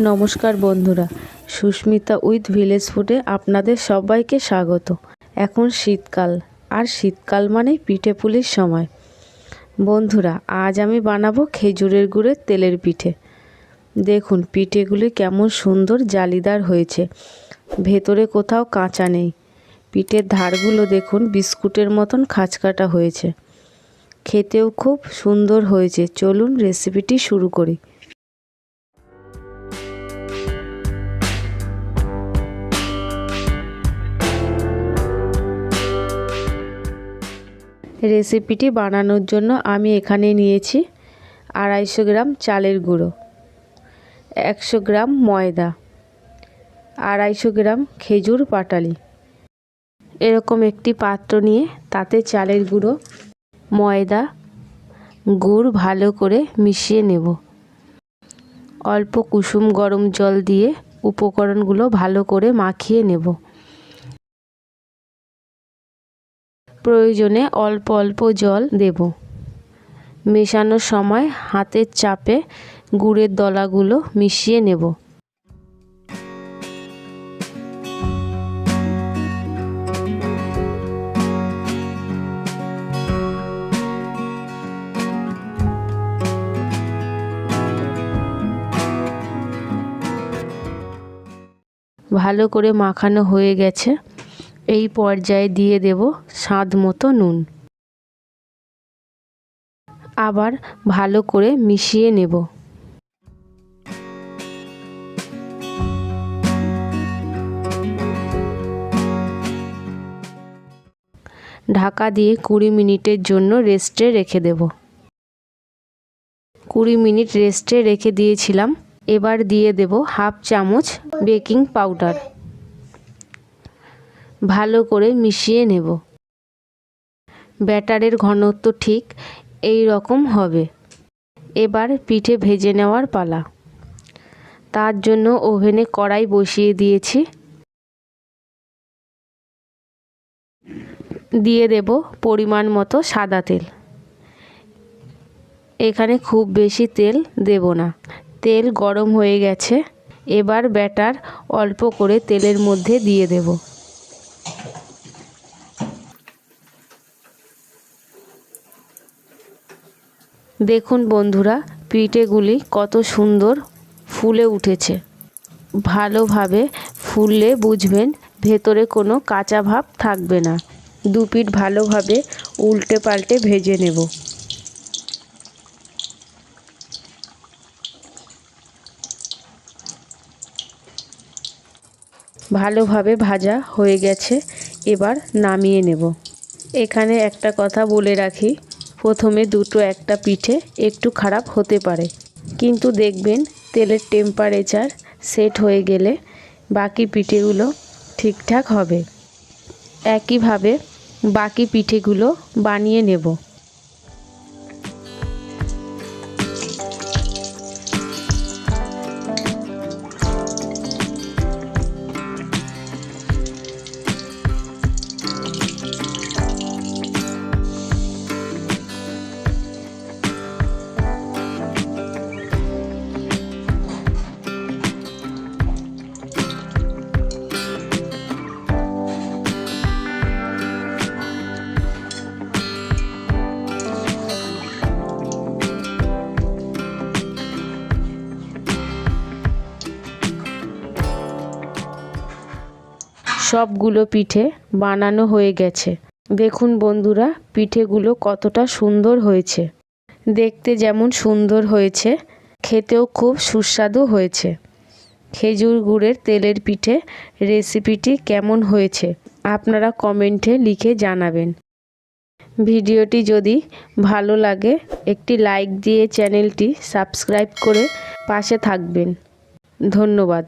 নমস্কার বন্ধুরা, Susmita with village ফুডে আপনাদের সবাইকে স্বাগত। এখন শীতকাল, আর শীতকাল মানেই পিঠে পুলির সময়। বন্ধুরা, আজ আমি বানাবো খেজুরের গুড়ের তেলের পিঠে। দেখুন, পিঠেগুলি কেমন সুন্দর জালিদার হয়েছে। ভেতরে কোথাও কাঁচা নেই। পিঠের ধারগুলো দেখুন, বিস্কুটের মতন খাঁচকাটা হয়েছে। খেতেও খুব সুন্দর হয়েছে। চলুন রেসিপিটি শুরু করি। রেসিপিটি বানানোর জন্য আমি এখানে নিয়েছি আড়াইশো গ্রাম চালের গুঁড়ো, একশো গ্রাম ময়দা, আড়াইশো গ্রাম খেজুর পাটালি। এরকম একটি পাত্র নিয়ে তাতে চালের গুঁড়ো, ময়দা, গুড় ভালো করে মিশিয়ে নেব। অল্প কুসুম গরম জল দিয়ে উপকরণগুলো ভালো করে মাখিয়ে নেব। প্রয়োজনে অল্প অল্প জল দেব। মেশানোর সময় হাতের চাপে গুড়ের দলাগুলো মিশিয়ে নেব। ভালো করে মাখানো হয়ে গেছে। এই পর্যায়ে দিয়ে দেব স্বাদ মতো নুন। আবার ভালো করে মিশিয়ে নেব। ঢাকা দিয়ে কুড়ি মিনিটের জন্য রেস্টে রেখে দেব। কুড়ি মিনিট রেস্টে রেখে দিয়েছিলাম। এবার দিয়ে দেব হাফ চামচ বেকিং পাউডার। ভালো করে মিশিয়ে নেব। ব্যাটারের ঘনত্ব ঠিক এই রকম হবে। এবার পিঠে ভেজে নেওয়ার পালা। তার জন্য ওভেনে কড়াই বসিয়ে দিয়েছি। দিয়ে দেব পরিমাণ মতো সাদা তেল। এখানে খুব বেশি তেল দেব না। তেল গরম হয়ে গেছে। এবার ব্যাটার অল্প করে তেলের মধ্যে দিয়ে দেব। দেখুন বন্ধুরা, পিঠেগুলি কত সুন্দর ফুলে উঠেছে। ভালোভাবে ফুললে বুঝবেন ভেতরে কোনো কাঁচা ভাব থাকবে না। দু পিঠ ভালোভাবে উল্টে পাল্টে ভেজে নেব। ভালোভাবে ভাজা হয়ে গেছে, এবার নামিয়ে নেব। এখানে একটা কথা বলে রাখি প্রথমে দুটো একটা পিঠে একটু খারাপ হতে পারে। কিন্তু দেখবেন তেলের টেম্পারেচার সেট হয়ে গেলে বাকি পিঠেগুলো ঠিকঠাক হবে। একইভাবে বাকি পিঠেগুলো বানিয়ে নেব। সবগুলো পিঠে বানানো হয়ে গেছে। দেখুন বন্ধুরা, পিঠেগুলো কতটা সুন্দর হয়েছে। দেখতে যেমন সুন্দর হয়েছে, খেতেও খুব সুস্বাদু হয়েছে। খেজুর গুড়ের তেলের পিঠে রেসিপিটি কেমন হয়েছে, আপনারা কমেন্টে লিখে জানাবেন। ভিডিওটি যদি ভালো লাগে, একটি লাইক দিয়ে চ্যানেলটি সাবস্ক্রাইব করে পাশে থাকবেন। ধন্যবাদ।